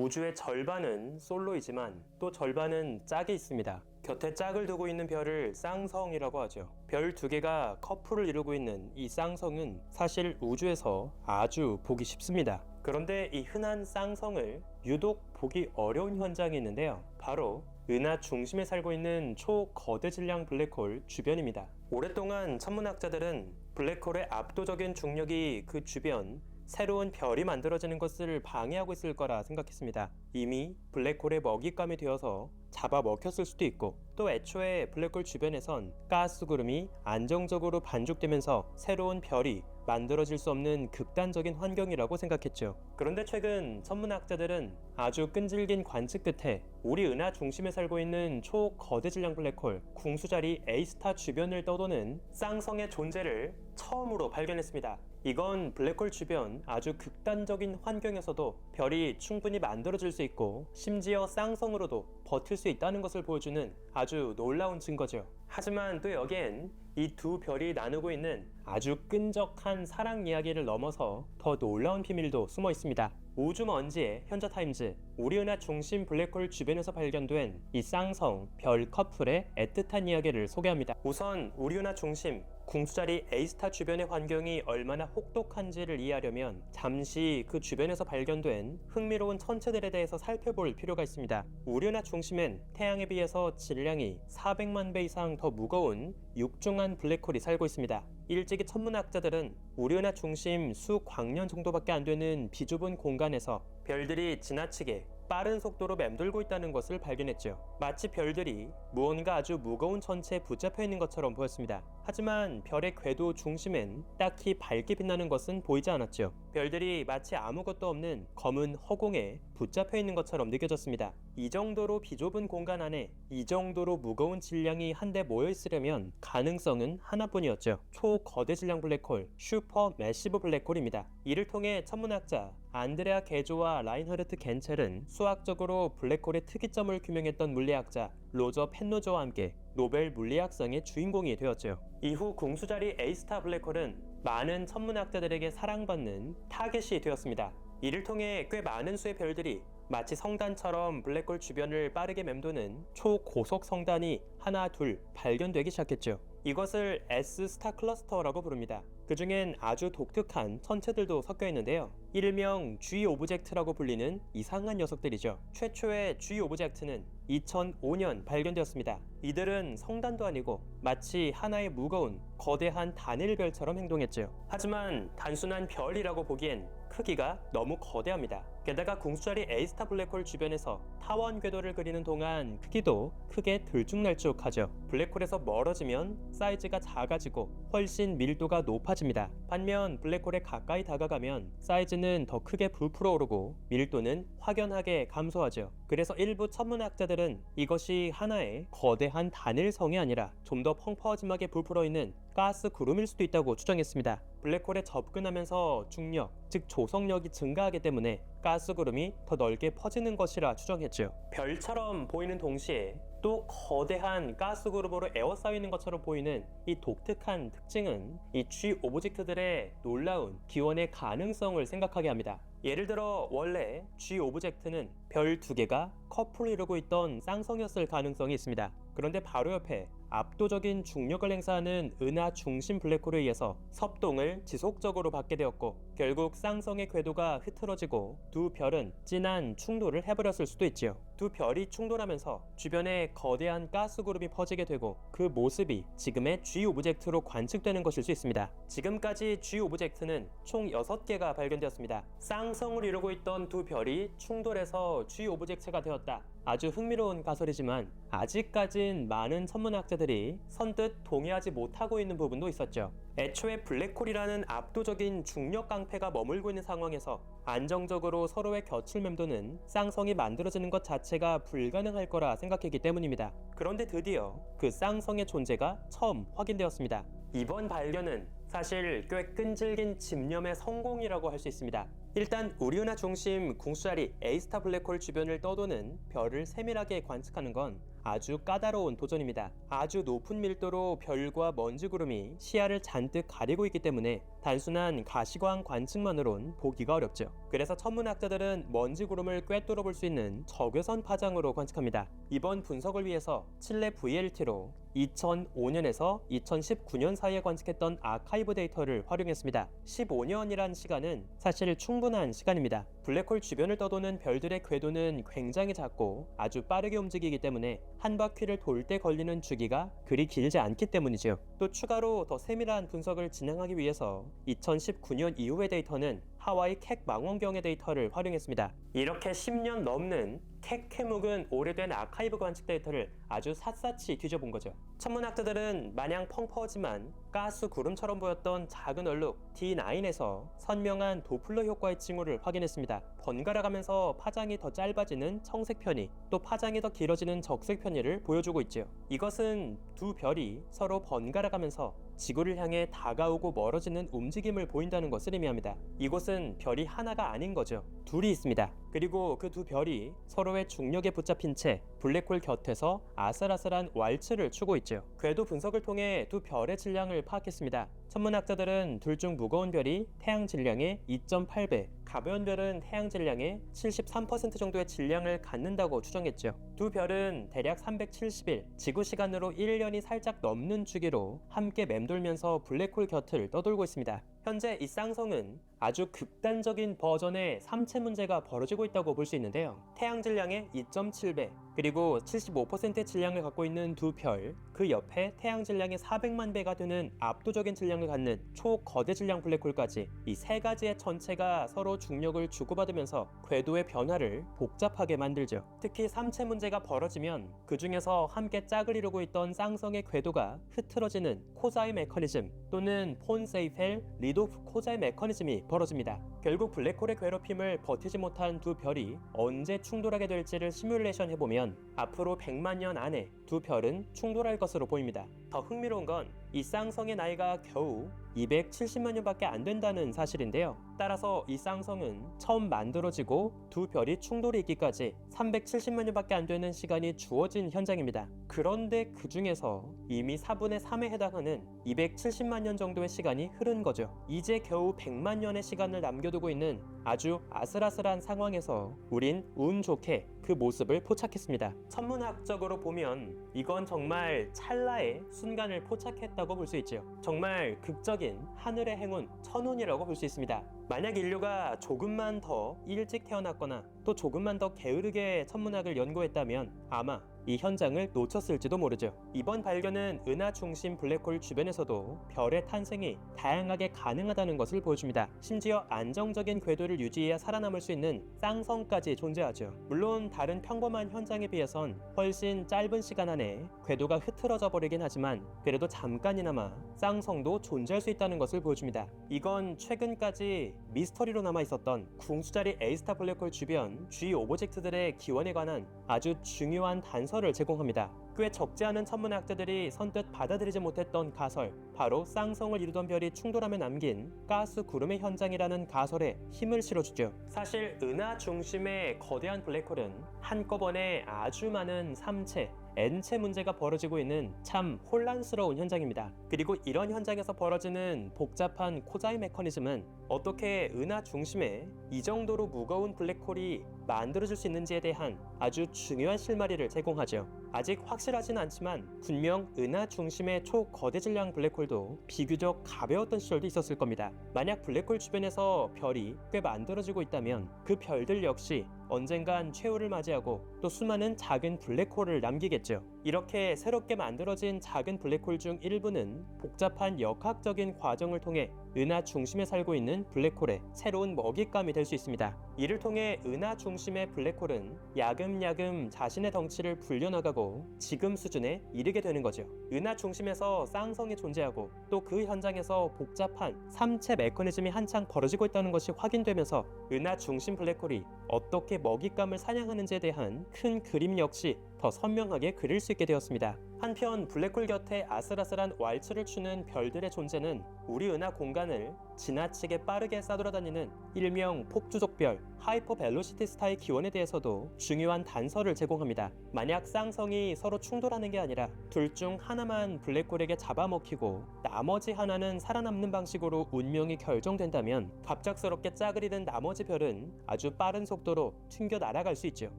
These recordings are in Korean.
우주의 절반은 솔로이지만 또 절반은 짝이 있습니다. 곁에 짝을 두고 있는 별을 쌍성이라고 하죠. 별 두 개가 커플을 이루고 있는 이 쌍성은 사실 우주에서 아주 보기 쉽습니다. 그런데 이 흔한 쌍성을 유독 보기 어려운 현장이 있는데요. 바로 은하 중심에 살고 있는 초거대 질량 블랙홀 주변입니다. 오랫동안 천문학자들은 블랙홀의 압도적인 중력이 그 주변 새로운 별이 만들어지는 것을 방해하고 있을 거라 생각했습니다. 이미 블랙홀의 먹잇감이 되어서 잡아 먹혔을 수도 있고 또 애초에 블랙홀 주변에선 가스 구름이 안정적으로 반죽되면서 새로운 별이 만들어질 수 없는 극단적인 환경이라고 생각했죠. 그런데 최근 천문학자들은 아주 끈질긴 관측 끝에 우리 은하 중심에 살고 있는 초거대 질량 블랙홀 궁수자리 A스타 주변을 떠도는 쌍성의 존재를 처음으로 발견했습니다. 이건 블랙홀 주변 아주 극단적인 환경에서도 별이 충분히 만들어질 수 있고 심지어 쌍성으로도 버틸 수 있다는 것을 보여주는 아주 놀라운 증거죠. 하지만 또 여기엔 이 두 별이 나누고 있는 아주 끈적한 사랑 이야기를 넘어서 더 놀라운 비밀도 숨어 있습니다. 우주 먼지의 현자 타임즈 우리 은하 중심 블랙홀 주변에서 발견된 이 쌍성 별 커플의 애틋한 이야기를 소개합니다. 우선 우리 은하 중심 궁수자리 A스타 주변의 환경이 얼마나 혹독한지를 이해하려면 잠시 그 주변에서 발견된 흥미로운 천체들에 대해서 살펴볼 필요가 있습니다. 은하 중심엔 태양에 비해서 질량이 400만 배 이상 더 무거운 육중한 블랙홀이 살고 있습니다. 일찍이 천문학자들은 은하 중심 수 광년 정도밖에 안 되는 비좁은 공간에서 별들이 지나치게 빠른 속도로 맴돌고 있다는 것을 발견했죠. 마치 별들이 무언가 아주 무거운 천체에 붙잡혀 있는 것처럼 보였습니다. 하지만 별의 궤도 중심엔 딱히 밝게 빛나는 것은 보이지 않았죠. 별들이 마치 아무것도 없는 검은 허공에 붙잡혀 있는 것처럼 느껴졌습니다. 이 정도로 비좁은 공간 안에 이 정도로 무거운 질량이 한데 모여 있으려면 가능성은 하나뿐이었죠. 초거대 질량 블랙홀, 슈퍼 매시브 블랙홀입니다. 이를 통해 천문학자 안드레아 게조와 라인하르트 겐첼은 수학적으로 블랙홀의 특이점을 규명했던 물리학자 로저 펜노저와 함께 노벨 물리학상의 주인공이 되었죠. 이후 궁수자리 A스타 블랙홀은 많은 천문학자들에게 사랑받는 타겟이 되었습니다. 이를 통해 꽤 많은 수의 별들이 마치 성단처럼 블랙홀 주변을 빠르게 맴도는 초고속 성단이 하나 둘 발견되기 시작했죠. 이것을 S 스타 클러스터라고 부릅니다. 그 중엔 아주 독특한 천체들도 섞여 있는데요. 일명 G 오브젝트라고 불리는 이상한 녀석들이죠. 최초의 G 오브젝트는 2005년 발견되었습니다. 이들은 성단도 아니고 마치 하나의 무거운 거대한 단일별처럼 행동했죠. 하지만 단순한 별이라고 보기엔 크기가 너무 거대합니다. 게다가 궁수자리 A스타 블랙홀 주변에서 타원 궤도를 그리는 동안 크기도 크게 들쭉날쭉하죠. 블랙홀에서 멀어지면 사이즈가 작아지고 훨씬 밀도가 높아집니다. 반면 블랙홀에 가까이 다가가면 사이즈는 더 크게 부풀어 오르고 밀도는 확연하게 감소하죠. 그래서 일부 천문학자들은 이것이 하나의 거대한 단일성이 아니라 좀 더 펑퍼짐하게 부풀어 있는 가스 구름일 수도 있다고 추정했습니다. 블랙홀에 접근하면서 중력, 즉 조성력이 증가하기 때문에 가스 구름이 더 넓게 퍼지는 것이라 추정했죠. 별처럼 보이는 동시에 또 거대한 가스 그룹으로 에워싸이는 것처럼 보이는 이 독특한 특징은 이 G 오브젝트들의 놀라운 기원의 가능성을 생각하게 합니다. 예를 들어 원래 G 오브젝트는 별 두 개가 커플을 이루고 있던 쌍성이었을 가능성이 있습니다. 그런데 바로 옆에 압도적인 중력을 행사하는 은하 중심 블랙홀에 의해서 섭동을 지속적으로 받게 되었고 결국 쌍성의 궤도가 흐트러지고 두 별은 진한 충돌을 해버렸을 수도 있지요. 두 별이 충돌하면서 주변에 거대한 가스 그룹이 퍼지게 되고 그 모습이 지금의 G 오브젝트로 관측되는 것일 수 있습니다. 지금까지 G 오브젝트는 총 6개가 발견되었습니다. 쌍성을 이루고 있던 두 별이 충돌해서 G 오브젝트가 되었다. 아주 흥미로운 가설이지만 아직까진 많은 천문학자들이 선뜻 동의하지 못하고 있는 부분도 있었죠. 애초에 블랙홀이라는 압도적인 중력 깡패가 머물고 있는 상황에서 안정적으로 서로의 곁을 맴도는 쌍성이 만들어지는 것 자체가 불가능할 거라 생각했기 때문입니다. 그런데 드디어 그 쌍성의 존재가 처음 확인되었습니다. 이번 발견은 사실 꽤 끈질긴 집념의 성공이라고 할 수 있습니다. 일단 우리 은하 중심 궁수자리 A스타 블랙홀 주변을 떠도는 별을 세밀하게 관측하는 건 아주 까다로운 도전입니다. 아주 높은 밀도로 별과 먼지 구름이 시야를 잔뜩 가리고 있기 때문에 단순한 가시광 관측만으론 보기가 어렵죠. 그래서 천문학자들은 먼지 구름을 꿰뚫어 볼 수 있는 적외선 파장으로 관측합니다. 이번 분석을 위해서 칠레 VLT로 2005년에서 2019년 사이에 관측했던 아카이브 데이터를 활용했습니다. 15년이란 시간은 사실 충분한 시간입니다. 블랙홀 주변을 떠도는 별들의 궤도는 굉장히 작고 아주 빠르게 움직이기 때문에 한 바퀴를 돌 때 걸리는 주기가 그리 길지 않기 때문이죠. 또 추가로 더 세밀한 분석을 진행하기 위해서 2019년 이후의 데이터는 하와이 캑 망원경의 데이터를 활용했습니다. 이렇게 10년 넘는 캑 해묵은 오래된 아카이브 관측 데이터를 아주 샅샅이 뒤져본 거죠. 천문학자들은 마냥 펑퍼지만 가스 구름처럼 보였던 작은 얼룩 D9에서 선명한 도플러 효과의 징후를 확인했습니다. 번갈아 가면서 파장이 더 짧아지는 청색 편이 또 파장이 더 길어지는 적색 편이를 보여주고 있죠. 이것은 두 별이 서로 번갈아 가면서 지구를 향해 다가오고 멀어지는 움직임을 보인다는 것을 의미합니다. 이곳은 별이 하나가 아닌 거죠. 둘이 있습니다. 그리고 그 두 별이 서로의 중력에 붙잡힌 채 블랙홀 곁에서 아슬아슬한 왈츠를 추고 있죠. 궤도 분석을 통해 두 별의 질량을 파악했습니다. 천문학자들은 둘 중 무거운 별이 태양 질량의 2.8배, 가벼운 별은 태양 질량의 73% 정도의 질량을 갖는다고 추정했죠. 두 별은 대략 370일, 지구 시간으로 1년이 살짝 넘는 주기로 함께 맴돌면서 블랙홀 곁을 떠돌고 있습니다. 현재 이 쌍성은 아주 극단적인 버전의 삼체 문제가 벌어지고 있다고 볼 수 있는데요. 태양 질량의 2.7배, 그리고 75%의 질량을 갖고 있는 두 별, 그 옆에 태양 질량의 400만 배가 되는 압도적인 질량을 갖는 초거대 질량 블랙홀까지 이 세 가지의 천체가 서로 중력을 주고받으면서 궤도의 변화를 복잡하게 만들죠. 특히 삼체 문제가 벌어지면 그 중에서 함께 짝을 이루고 있던 쌍성의 궤도가 흐트러지는 코자이 메커니즘 또는 폰 세이펠 리도프 코자이 메커니즘이 벌어집니다. 결국 블랙홀의 괴롭힘을 버티지 못한 두 별이 언제 충돌하게 될지를 시뮬레이션 해보면 앞으로 100만 년 안에 두 별은 충돌할 것으로 보입니다. 더 흥미로운 건 이 쌍성의 나이가 겨우 270만 년밖에 안 된다는 사실인데요. 따라서 이 쌍성은 처음 만들어지고 두 별이 충돌이 있기까지 370만 년밖에 안 되는 시간이 주어진 현장입니다. 그런데 그 중에서 이미 4분의 3에 해당하는 270만 년 정도의 시간이 흐른 거죠. 이제 겨우 100만 년의 시간을 남겨두고 있는 아주 아슬아슬한 상황에서 우린 운 좋게 그 모습을 포착했습니다. 천문학적으로 보면 이건 정말 찰나의 순간을 포착했다고 볼 수 있죠. 정말 극적인 하늘의 행운, 천운이라고 볼 수 있습니다. 만약 인류가 조금만 더 일찍 태어났거나 또 조금만 더 게으르게 천문학을 연구했다면 아마 이 현장을 놓쳤을지도 모르죠. 이번 발견은 은하 중심 블랙홀 주변에서도 별의 탄생이 다양하게 가능하다는 것을 보여줍니다. 심지어 안정적인 궤도를 유지해야 살아남을 수 있는 쌍성까지 존재하죠. 물론 다른 평범한 현장에 비해선 훨씬 짧은 시간 안에 궤도가 흐트러져 버리긴 하지만 그래도 잠깐이나마 쌍성도 존재할 수 있다는 것을 보여줍니다. 이건 최근까지 미스터리로 남아 있었던 궁수자리 에이스타 블랙홀 주변 G 오브젝트들의 기원에 관한 아주 중요한 단서를 제공합니다. 꽤 적지 않은 천문학자들이 선뜻 받아들이지 못했던 가설, 바로 쌍성을 이루던 별이 충돌하며 남긴 가스 구름의 현장이라는 가설에 힘을 실어주죠. 사실 은하 중심의 거대한 블랙홀은 한꺼번에 아주 많은 삼체, N체 문제가 벌어지고 있는 참 혼란스러운 현장입니다. 그리고 이런 현장에서 벌어지는 복잡한 코자이 메커니즘은 어떻게 은하 중심에 이 정도로 무거운 블랙홀이 만들어질 수 있는지에 대한 아주 중요한 실마리를 제공하죠. 아직 확실하진 않지만 분명 은하 중심의 초거대 질량 블랙홀도 비교적 가벼웠던 시절도 있었을 겁니다. 만약 블랙홀 주변에서 별이 꽤 만들어지고 있다면 그 별들 역시 언젠간 최후를 맞이하고 또 수많은 작은 블랙홀을 남기겠죠. 이렇게 새롭게 만들어진 작은 블랙홀 중 일부는 복잡한 역학적인 과정을 통해 은하 중심에 살고 있는 블랙홀의 새로운 먹잇감이 될 수 있습니다. 이를 통해 은하 중심의 블랙홀은 야금야금 자신의 덩치를 불려나가고 지금 수준에 이르게 되는 거죠. 은하 중심에서 쌍성이 존재하고 또 그 현장에서 복잡한 삼체 메커니즘이 한창 벌어지고 있다는 것이 확인되면서 은하 중심 블랙홀이 어떻게 먹잇감을 사냥하는지에 대한 큰 그림 역시 더 선명하게 그릴 수 있게 되었습니다. 한편 블랙홀 곁에 아슬아슬한 왈츠를 추는 별들의 존재는 우리 은하 공간을 지나치게 빠르게 싸돌아다니는 일명 폭주족별 하이퍼 벨로시티 스타의 기원에 대해서도 중요한 단서를 제공합니다. 만약 쌍성이 서로 충돌하는 게 아니라 둘 중 하나만 블랙홀에게 잡아먹히고 나머지 하나는 살아남는 방식으로 운명이 결정된다면 갑작스럽게 짝을 잃은 나머지 별은 아주 빠른 속도로 튕겨 날아갈 수 있죠.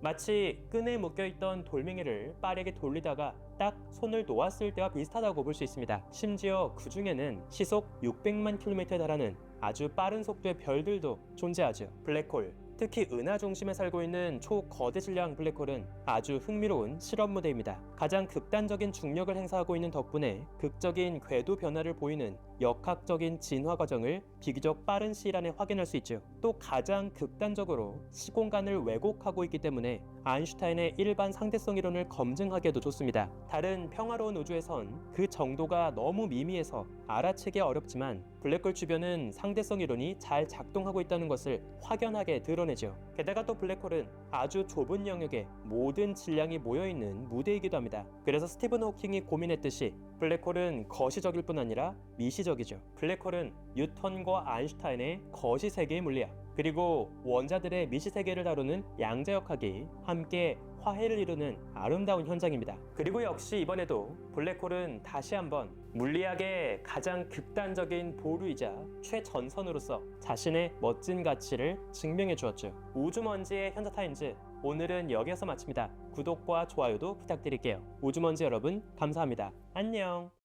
마치 끈에 묶여있던 돌 멩이를 빠르게 돌리다가 딱 손을 놓았을 때와 비슷하다고 볼 수 있습니다. 심지어 그 중에는 시속 600만 킬로미터에 달하는 아주 빠른 속도의 별들도 존재하죠. 블랙홀. 특히 은하 중심에 살고 있는 초거대 질량 블랙홀은 아주 흥미로운 실험 무대입니다. 가장 극단적인 중력을 행사하고 있는 덕분에 극적인 궤도 변화를 보이는 역학적인 진화 과정을 비교적 빠른 시일 안에 확인할 수 있죠. 또 가장 극단적으로 시공간을 왜곡하고 있기 때문에 아인슈타인의 일반 상대성 이론을 검증하기에도 좋습니다. 다른 평화로운 우주에선 그 정도가 너무 미미해서 알아채기 어렵지만 블랙홀 주변은 상대성 이론이 잘 작동하고 있다는 것을 확연하게 드러내죠. 게다가 또 블랙홀은 아주 좁은 영역에 모든 질량이 모여있는 무대이기도 합니다. 그래서 스티븐 호킹이 고민했듯이 블랙홀은 거시적일 뿐 아니라 미시적이죠. 블랙홀은 뉴턴과 아인슈타인의 거시 세계의 물리학 그리고 원자들의 미시 세계를 다루는 양자역학이 함께 화해를 이루는 아름다운 현장입니다. 그리고 역시 이번에도 블랙홀은 다시 한번 물리학의 가장 극단적인 보루이자 최전선으로서 자신의 멋진 가치를 증명해 주었죠. 우주먼지의 현자타임즈 오늘은 여기서 마칩니다. 구독과 좋아요도 부탁드릴게요. 우주먼지 여러분 감사합니다. 안녕.